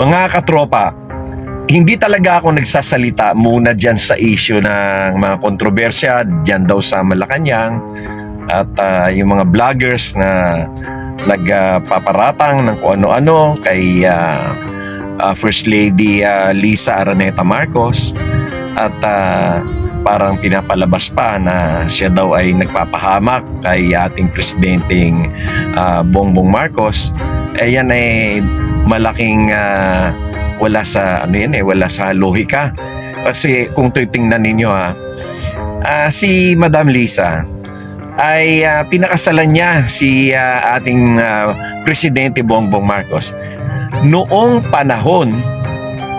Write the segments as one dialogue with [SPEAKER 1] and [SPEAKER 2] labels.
[SPEAKER 1] Mga katropa, hindi talaga ako nagsasalita muna dyan sa issue ng mga kontrobersya dyan daw sa Malacanang at ah, yung mga vloggers na nagpaparatang ng kung ano-ano kay ah, ah, First Lady ah, Lisa Araneta Marcos. At ah, parang pinapalabas pa na siya daw ay nagpapahamak kay ating presidenteng ah, Bongbong Marcos. Eh yan ay malaking ah, wala sa ano yan eh wala sa lohika. Kasi kung titingnan ninyo ha ah, si Madam Lisa ay ah, pinakasalan niya si ah, ating ah, presidente Bongbong Marcos. Noong panahon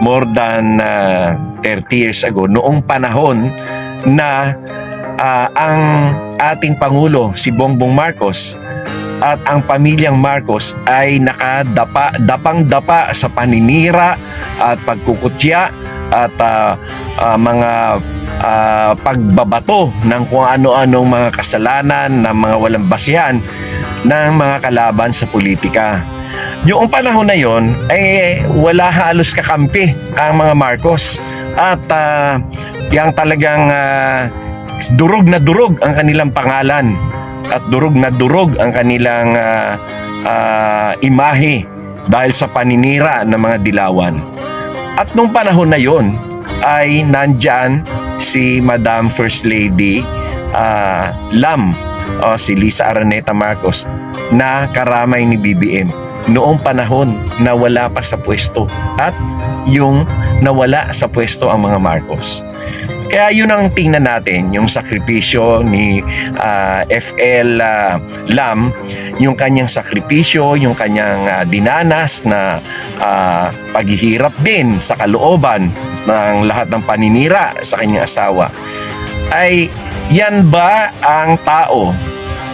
[SPEAKER 1] more than ah, 30 years ago noong panahon na ah, ang ating pangulo si Bongbong Marcos at ang pamilyang Marcos ay nakadapa dapang-dapa sa paninira at pagkukutya at ah, ah, mga ah, pagbabato ng kung ano-anong mga kasalanan ng mga walang basihan ng mga kalaban sa politika. Yung panahon na yon ay wala halos kakampi ang mga Marcos at ah, yang talagang ah, durog na durog ang kanilang pangalan at durog na durog ang kanilang ah, ah, imahe dahil sa paninira ng mga dilawan. At nung panahon na yon ay nandyan si Madam First Lady ah, Lam o si Lisa Araneta Marcos na karamay ni BBM noong panahon na wala pa sa pwesto at yung nawala sa pwesto ang mga Marcos. Kaya yun ang tingnan natin, yung sakripisyo ni ah, FL ah, Lam, yung kanyang sakripisyo, yung kanyang ah, dinanas na ah, paghihirap din sa kalooban ng lahat ng paninira sa kanyang asawa. Ay yan ba ang tao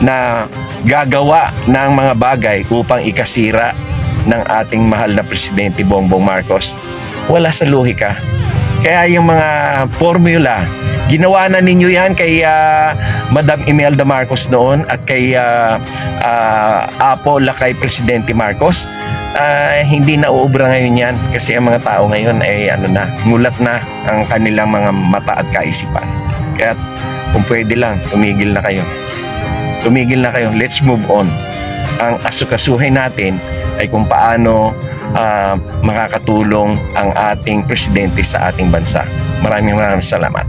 [SPEAKER 1] na gagawa ng mga bagay upang ikasira ng ating mahal na presidente Bongbong Marcos? Wala sa lohika. Kaya yung mga formula, ginawa na ninyo yan kay ah, Madam Imelda Marcos noon at kay ah, ah, Apo Lakay Presidente Marcos. Ah, hindi na uubra ngayon yan kasi ang mga tao ngayon ay ano na, ngulat na ang kanilang mga mata at kaisipan. Kaya kung pwede lang, tumigil na kayo. Tumigil na kayo. Let's move on. Ang asukasuhin natin ay kung paano ah, makakatulong ang ating presidente sa ating bansa. Maraming maraming salamat.